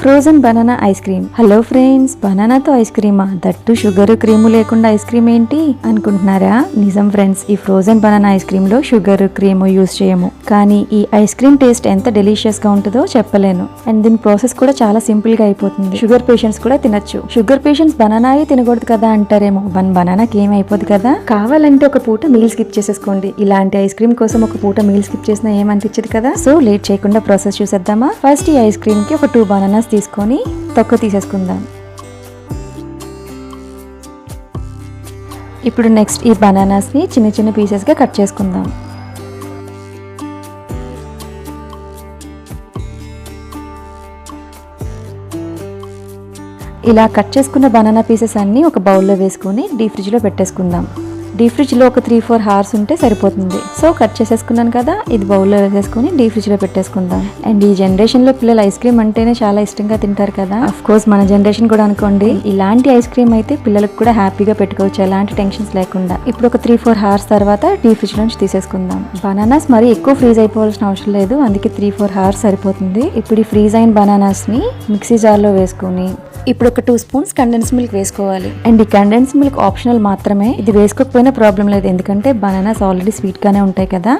Frozen banana ice cream hello friends బనానాతో ice క్రీమా that sugar cream లేకుండా ice cream ఏంటి అనుకుంటున్నారా? నిజం ఫ్రెండ్స్ ఈ ఫ్రోజన్ బనానా ఐస్ క్రీమ్లో షుగర్ క్రీమ్ యూస్ చేయము. కానీ ఈ ఐస్ క్రీమ్ టేస్ట్ ఎంత డెలిషియస్గా ఉంటుందో చెప్పలేను. అండ్ దీని ప్రాసెస్ కూడా చాలా సింపుల్గా అయిపోతుంది. షుగర్ పేషెంట్స్ కూడా తినచ్చు. షుగర్ పేషెంట్స్ బనానా తినకూడదు కదా అంటారేమో. వన్ బనానాకి ఏం కదా? కావాలంటే ఒక పూట మీల్ స్కిప్ చేసేసుకోండి. ఇలాంటి ఐస్ క్రీమ్ కోసం ఒక పూట మీల్ స్కిప్ చేసినా ఏమనిపించదు కదా? సో లేట్ చేయకుండా ప్రాసెస్ చూసేద్దామా? ఫస్ట్ ఈ ఐస్ క్రీమ్కి ఒక టూ బనానాస్ తీసుకొని తొక్క తీసేసుకుందాం. ఇప్పుడు నెక్స్ట్ ఈ బనానాస్ని చిన్న చిన్న పీసెస్గా కట్ చేసుకుందాం. ఇలా కట్ చేసుకున్న బనానా పీసెస్ అన్ని ఒక బౌల్లో వేసుకొని డీప్ ఫ్రిడ్జ్లో పెట్టేసుకుందాం. డీప్ ఫ్రిడ్జ్లో ఒక త్రీ ఫోర్ హార్స్ ఉంటే సరిపోతుంది. సో కట్ చేసేసుకున్నాను కదా ఇది బౌల్లో వేసేసుకుని డీప్ ఫ్రిడ్జ్లో పెట్టేసుకుందాం. అండ్ ఈ జనరేషన్లో పిల్లలు ఐస్ క్రీమ్ అంటేనే చాలా ఇష్టంగా తింటారు కదా. అఫ్ కోర్స్ మన జనరేషన్ కూడా అనుకోండి ఇలాంటి ఐస్ క్రీమ్ అయితే పిల్లలకు కూడా హ్యాపీగా పెట్టుకోవచ్చు ఎలాంటి టెన్షన్స్ లేకుండా. ఇప్పుడు ఒక త్రీ ఫోర్ హార్స్ తర్వాత డీప్ ఫ్రిడ్జ్ నుంచి తీసేసుకుందాం. బనానాస్ మరి ఎక్కువ ఫ్రీజ్ అయిపోవాల్సిన అవసరం లేదు అందుకే త్రీ ఫోర్ హార్స్ సరిపోతుంది. ఇప్పుడు ఈ ఫ్రీజ్ అయిన బనానాస్ని మిక్సీ జార్లో వేసుకుని ఇప్పుడు ఒక టూ స్పూన్స్ కండెన్స్ మిల్క్ వేసుకోవాలి. అండ్ ఈ కండెన్స్ మిల్క్ ఆప్షనల్ మాత్రమే. ఇది వేసుకోకపోయినా ప్రాబ్లం లేదు. ఎందుకంటే బనానాస్ ఆల్రెడీ స్వీట్గానే ఉంటాయి కదా.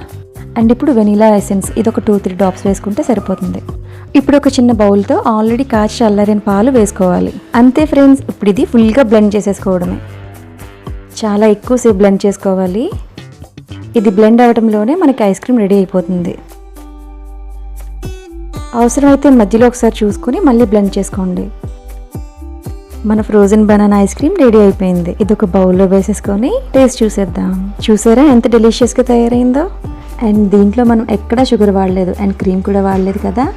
అండ్ ఇప్పుడు వెనీలా ఎసెన్స్ ఇది ఒక టూ త్రీ డ్రాప్స్ వేసుకుంటే సరిపోతుంది. ఇప్పుడు ఒక చిన్న బౌల్తో ఆల్రెడీ కాచి చల్లారిన పాలు వేసుకోవాలి. అంతే ఫ్రెండ్స్ ఇప్పుడు ఇది ఫుల్గా బ్లెండ్ చేసేసుకోవడమే. చాలా ఎక్కువసేపు బ్లెండ్ చేసుకోవాలి. ఇది బ్లెండ్ అవ్వడంలోనే మనకి ఐస్ క్రీమ్ రెడీ అయిపోతుంది. అవసరమైతే మధ్యలో ఒకసారి చూసుకుని మళ్ళీ బ్లెండ్ చేసుకోండి. మన frozen banana ice cream ready అయిపోయింది. ఇది ఒక బౌల్లో వేసేసుకొని టేస్ట్ చూసేద్దాం. చూసారా ఎంత డెలిషియస్గా తయారైందో? అండ్ దీంట్లో మనం ఎక్కడా షుగర్ వాడలేదు. అండ్ క్రీమ్ కూడా వాడలేదు కదా?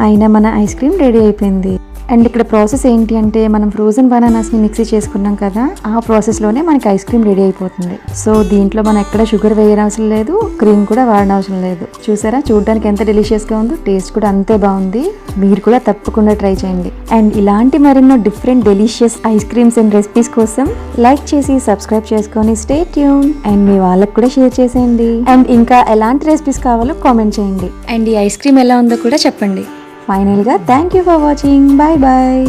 అయినా మన ఐస్ క్రీమ్ రెడీ అయిపోయింది. అండ్ ఇక్కడ ప్రాసెస్ ఏంటి అంటే మనం ఫ్రోజన్ బనానాస్ని మిక్సీ చేసుకున్నాం కదా ఆ ప్రాసెస్లోనే మనకి ఐస్ క్రీమ్ రెడీ అయిపోతుంది. సో దీంట్లో మనం ఎక్కడ షుగర్ వేయనవసరం లేదు క్రీమ్ కూడా వాడనవసరం లేదు. చూసారా? చూడడానికి ఎంత డెలిషియస్గా ఉందో టేస్ట్ కూడా అంతే బాగుంది. మీరు కూడా తప్పకుండా ట్రై చేయండి. అండ్ ఇలాంటి మరెన్నో different delicious ice creams and recipes కోసం లైక్ చేసి సబ్స్క్రైబ్ చేసుకొని స్టే ట్యూన్ అండ్ మీ వాళ్ళకి కూడా షేర్ చేసేయండి. అండ్ ఇంకా ఎలాంటి రెసిపీస్ కావాలో కామెంట్ చేయండి. అండ్ ఈ ఐస్ క్రీమ్ ఎలా ఉందో కూడా చెప్పండి. ఫైనల్గా. Thank you for watching. Bye bye